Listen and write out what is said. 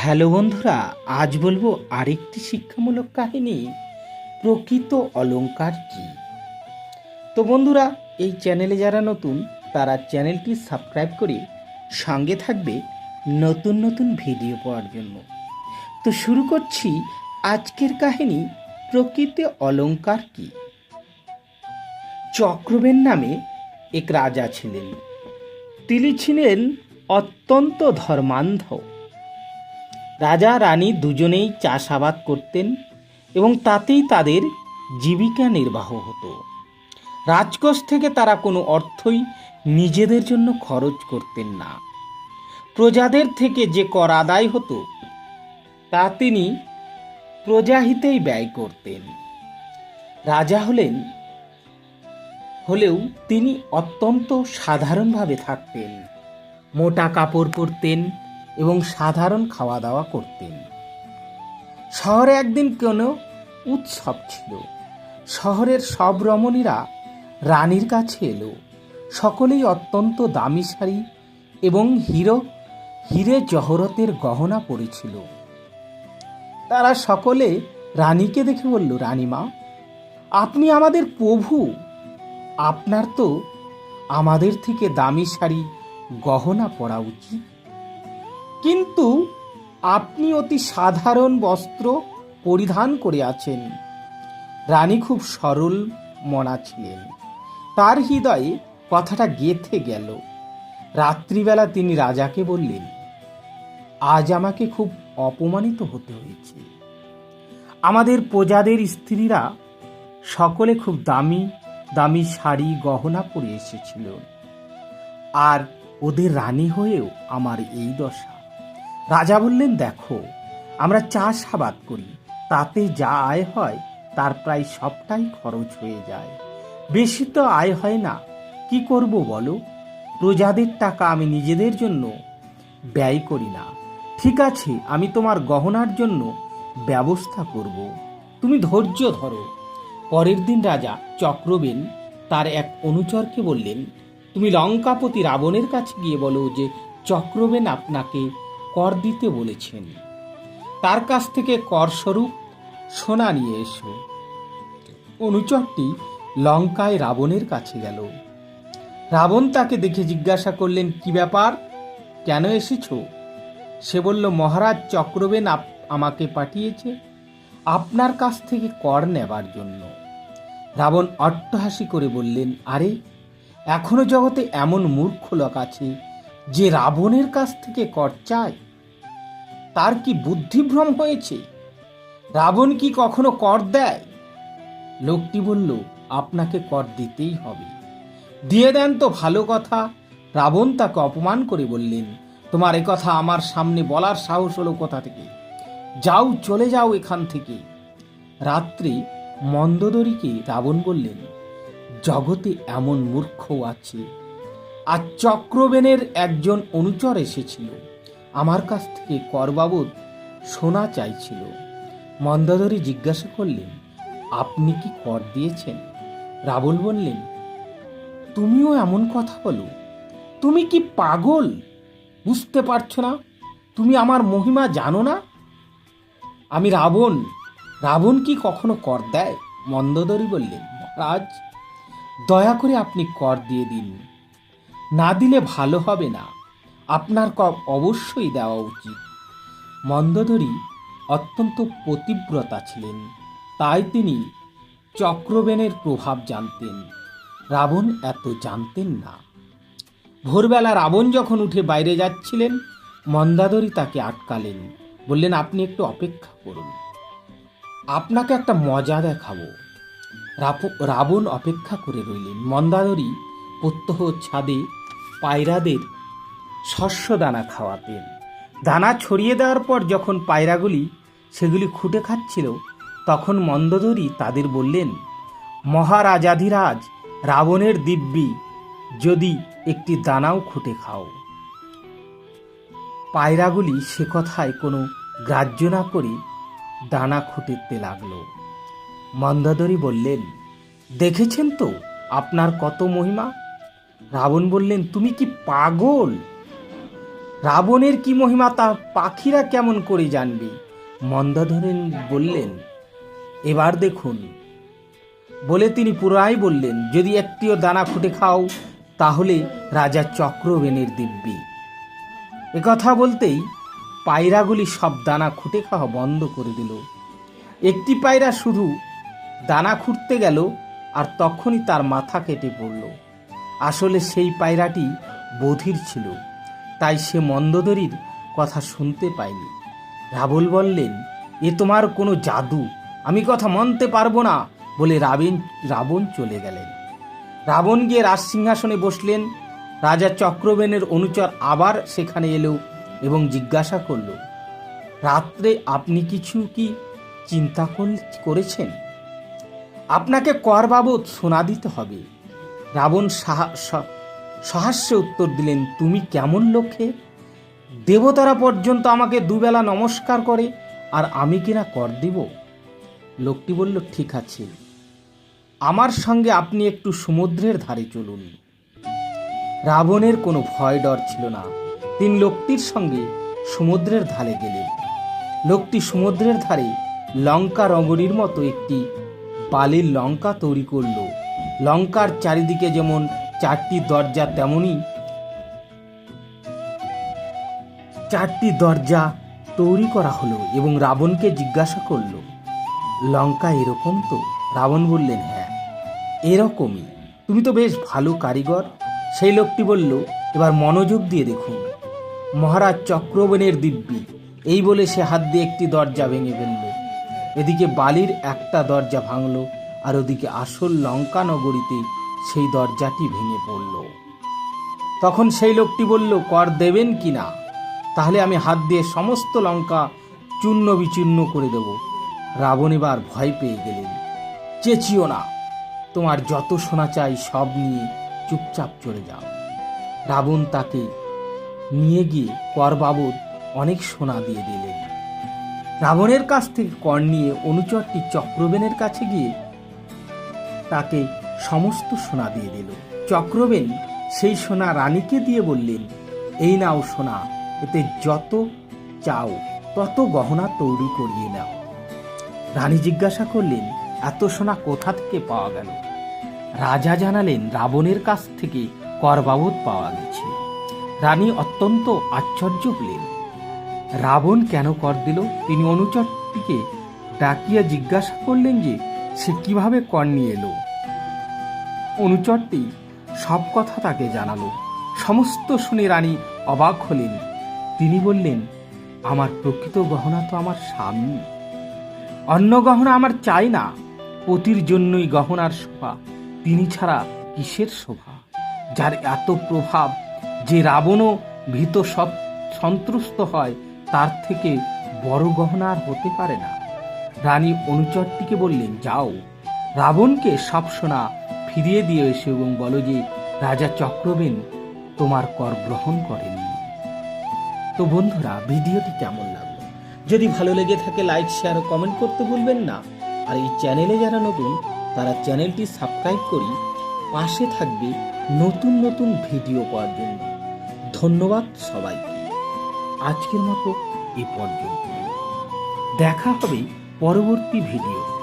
Hello বন্ধুরা, আজ বলব আরেকটি শিক্ষামূলক কাহিনী, প্রকৃত অলংকার কি? তো বন্ধুরা, এই চ্যানেলে যারা নতুন, তারা চ্যানেলটি সাবস্ক্রাইব করে সঙ্গে থাকবে নতুন নতুন ভিডিও পাওয়ার জন্য। তো শুরু করছি আজকের কাহিনী, প্রকৃত অলঙ্কার কি? চক্রবেন নামে এক রাজা ছিলেন। তিনি ছিলেন অত্যন্ত ধর্মান্ধ। রাজা রানী দুজনেই চাষাবাদ করতেন এবং তাতেই তাদের জীবিকা নির্বাহ হতো। রাজকোষ থেকে তারা কোনো অর্থই নিজেদের জন্য খরচ করতেন না। প্রজাদের থেকে যে কর আদায় হতো, তা তিনি প্রজাহিতেই ব্যয় করতেন। রাজা হলেন, হলেও তিনি অত্যন্ত সাধারণভাবে থাকতেন। মোটা কাপড় পরতেন এবং সাধারণ খাওয়া দাওয়া করতেন। শহরে একদিন কোনো উৎসব ছিল। শহরের সব রমণীরা রানীর কাছে এলো। সকলেই অত্যন্ত দামি শাড়ি এবং হিরো, হিরে জহরতের গহনা পরেছিল। তারা সকলে রানীকে দেখে বলল, রানীমা, আপনি আমাদের প্রভু। আপনার তো আমাদের থেকে দামি শাড়ি, গহনা পরা উচিত। কিন্তু আপনি অতি সাধারণ বস্ত্র পরিধান করে আছেন। রানী খুব সরল মনা ছিলেন। তার হৃদয়ে কথাটা গেথে গেল। রাত্রিবেলা তিনি রাজাকে বললেন, আজ আমাকে খুব অপমানিত হতে হয়েছে। আমাদের প্রজাদের স্ত্রীরা সকলে খুব দামি দামি শাড়ি, গহনা পরে এসেছিল। আর ওদের রানী হয়েও আমার এই দশা। রাজা বললেন, দেখো, আমরা চাষাবাদ করি। তাতে যা আয় হয়, তার প্রায় সবটাই খরচ হয়ে যায়। বেশি তো আয় হয় না। কি করব বলো? প্রজাদের টাকা আমি নিজেদের জন্য ব্যয় করি না। ঠিক আছে, আমি তোমার গহনার জন্য ব্যবস্থা করব। তুমি ধৈর্য ধরো। পরের দিন রাজা চক্রবেন তার এক অনুচরকে বললেন, তুমি লঙ্কাপতি রাবণের কাছে গিয়ে বলো যে চক্রবেন আপনাকে কর দিতে বলেছেন। তার কাছ থেকে কর স্বরূপ সোনা নিয়ে এসো। অনুচরটি লঙ্কায় রাবণের কাছে গেল। রাবণ তাকে দেখে জিজ্ঞাসা করলেন, কি ব্যাপার? কেন এসেছ? সে বলল, মহারাজ চক্রবেন আমাকে পাঠিয়েছে আপনার কাছ থেকে কর নেবার জন্য। রাবণ অট্টহাসি করে বললেন, আরে, এখনও জগতে এমন মূর্খ লোক আছে যে রাবণের কাছ থেকে কর চায়? তার কি বুদ্ধিভ্রম হয়েছে? রাবণ কি কখনো কর দেয়? লোকটি বলল, আপনাকে কর দিতেই হবে। দিয়ে দেন তো, ভালো কথা। রাবণ তাকে অপমান করে বললেন, তোমার এ কথা আমার সামনে বলার সাহস হলো কোথা থেকে? যাও, চলে যাও এখান থেকে। রাত্রি মন্দোদরীকে রাবণ বললেন, জগতে এমন মূর্খও আছে। আর চক্রবেনের একজন অনুচর এসেছিল। আমার কাছ থেকে কর বাবদ সোনা চাইছিল। মন্দাদরী জিজ্ঞাসা করলেন, আপনি কি কর দিয়েছেন? রাবণ বললেন, তুমিও এমন কথা বলো। তুমি কি পাগল? বুঝতে পারছ না? তুমি আমার মহিমা জানো না? আমি রাবণ। রাবণ কি কখনো কর দেয়? মন্দোদরী বললেন, মহারাজ, দয়া করে আপনি কর দিয়ে দিন। না দিলে ভালো হবে না। আপনার কর অবশ্যই দেওয়া উচিত। মন্দোদরী অত্যন্ত পতিব্রতা ছিলেন। তাই তিনি চক্রবেনের প্রভাব জানতেন। রাবণ এত জানতেন না। ভোরবেলা রাবণ যখন উঠে বাইরে যাচ্ছিলেন মন্দাদরী তাকে আটকালেন। বললেন, আপনি একটু অপেক্ষা করুন। আপনাকে একটা মজা দেখাবো। রাবণ অপেক্ষা করে রইলেন। মন্দাদরী প্রত্যহ ছাদে পায়রাদের শস্য দানা খাওয়াতেন। দানা ছড়িয়ে দেওয়ার পর যখন পায়রাগুলি সেগুলি খুঁটে খাচ্ছিল, তখন মন্দোদরী তাদের বললেন, মহারাজাধিরাজ, রাবণের দিব্যি, যদি একটি দানাও খুঁটে খাও। পায়রাগুলি সে কথায় কোনো গ্রাহ্য না করে দানা খুঁটিতে লাগল। মন্দাদরী বললেন, দেখেছেন তো আপনার কত মহিমা? রাবণ বললেন, তুমি কি পাগল? রাবণের কি মহিমা, তা পাখিরা কেমন করে জানবে? মন্দধরেন বললেন, এবার দেখুন। বলে তিনি পুরাই বললেন, যদি একটিও দানা খুঁটে খাও, তাহলে রাজা চক্রবেনের দিব্যি। একথা বলতেই পায়রাগুলি সব দানা খুঁটে খাওয়া বন্ধ করে দিল। একটি পায়রা শুধু দানা খুঁড়তে গেল আর তখনই তার মাথা কেটে পড়ল। আসলে সেই পায়রাটি বধির ছিল। তাই সে মন্দদরির কথা শুনতে পায়নি রাবল বললেন, এ তোমার কোনো জাদু? আমি কথা মানতে পারব না, বলে রাবেন, রাবণ চলে গেলেন। রাবণ গিয়ে রাজসিংহাসনে বসলেন। রাজা চক্রবেনের অনুচর আবার সেখানে এলো এবং জিজ্ঞাসা করল, রাত্রে আপনি কিছু কি চিন্তা করেছেন? আপনাকে কর বাবদ সোনা দিতে হবে। রাবণ সাহা- সহাস্যে উত্তর দিলেন, তুমি কেমন লক্ষ্যে দেবতারা পর্যন্ত আমাকে দুবেলা নমস্কার করে, আর আমি কিনা কর দিব? লোকটি বলল, ঠিক আছে। আমার সঙ্গে আপনি একটু সমুদ্রের ধারে চলুন। রাবণের কোনো ভয় ডর ছিল না। তিনি লোকটির সঙ্গে সমুদ্রের ধারে গেলেন। লোকটি সমুদ্রের ধারে লঙ্কা রঙ্গরির মতো একটি বালির লঙ্কা তৈরি করল। লঙ্কার চারিদিকে যেমন চারটি দরজা তেমনি চারটি দরজা তৈরি করা হলো এবং রাবণকে জিজ্ঞাসা করল, লঙ্কা এরকম তো? রাবণ বললেন হ্যাঁ এরকমই। তুমি তো বেশ ভালো কারিগর। সেই লোকটি বলল, এবার মনোযোগ দিয়ে দেখুন, মহারাজ চক্রবনের দিব্যি। এই বলে সে হাত দিয়ে একটি দরজা ভেঙে ফেলল। এদিকে বালির একটা দরজা ভাঙল, আর ওদিকে আসল লঙ্কা নগরীতে সেই দরজাটি ভেঙে পড়ল। তখন সেই লোকটি বলল, কর দেবেন কি না? তাহলে আমি হাত দিয়ে সমস্ত লঙ্কা চূর্ণ বিচূর্ণ করে দেব। রাবণ এবার ভয় পেয়ে গেলেন। চেঁচিও না, তোমার যত সোনা চাই সব নিয়ে চুপচাপ চলে যাও। রাবণ তাকে নিয়ে গিয়ে কর বাবদ অনেক সোনা দিয়ে দিলেন। রাবণের কাছ থেকে কর নিয়ে অনুচরটি চক্রবেনের কাছে গিয়ে তাকে সমস্ত সোনা দিয়ে দিল। চক্রবেন সেই সোনা রানীকে দিয়ে বললেন, এই নাও সোনা, এতে যত চাও, তত গহনা তৈরি করিয়ে নাও। রানী জিজ্ঞাসা করলেন, এত সোনা কোথা থেকে পাওয়া গেল? রাজা জানালেন, রাবণের কাছ থেকে কর বাবদ পাওয়া গেছে। রানী অত্যন্ত আশ্চর্য হলেন। রাবণ কেন কর দিল? তিনি অনুচরটিকে ডাকিয়া জিজ্ঞাসা করলেন যে, সে কীভাবে কর নিয়ে এলো? অনুচরটি সব কথা তাকে জানালো। সমস্ত শুনে রানী অবাক হলেন। তিনি বললেন, আমার প্রকৃত গহনা তো আমার স্বামী। অন্য গহনা আমার চাই না। পতির জন্যই গহনার শোভা। তিনি ছাড়া কিসের শোভা? যার এত প্রভাব যে রাবণও ভীত সব সন্ত্রস্ত হয়, তার থেকে বড় গহনা আর হতে পারে না। রানী অনুচরটিকে বললেন, যাও। রাবণকে সব সোনা ফিরিয়ে দিয়ে এসে এবং বলো যে, রাজা চক্রবেন তোমার কর গ্রহণ করেননি। তো বন্ধুরা, ভিডিওটি কেমন লাগল? যদি ভালো লেগে থাকে লাইক শেয়ার ও কমেন্ট করতে ভুলবেন না। আর এই চ্যানেলে যারা নতুন, তারা চ্যানেলটি সাবস্ক্রাইব করি পাশে থাকবে নতুন নতুন ভিডিও পাওয়ার জন্য। ধন্যবাদ সবাইকে। আজকের মতো এ পর্যন্ত। দেখা হবে পরবর্তী ভিডিও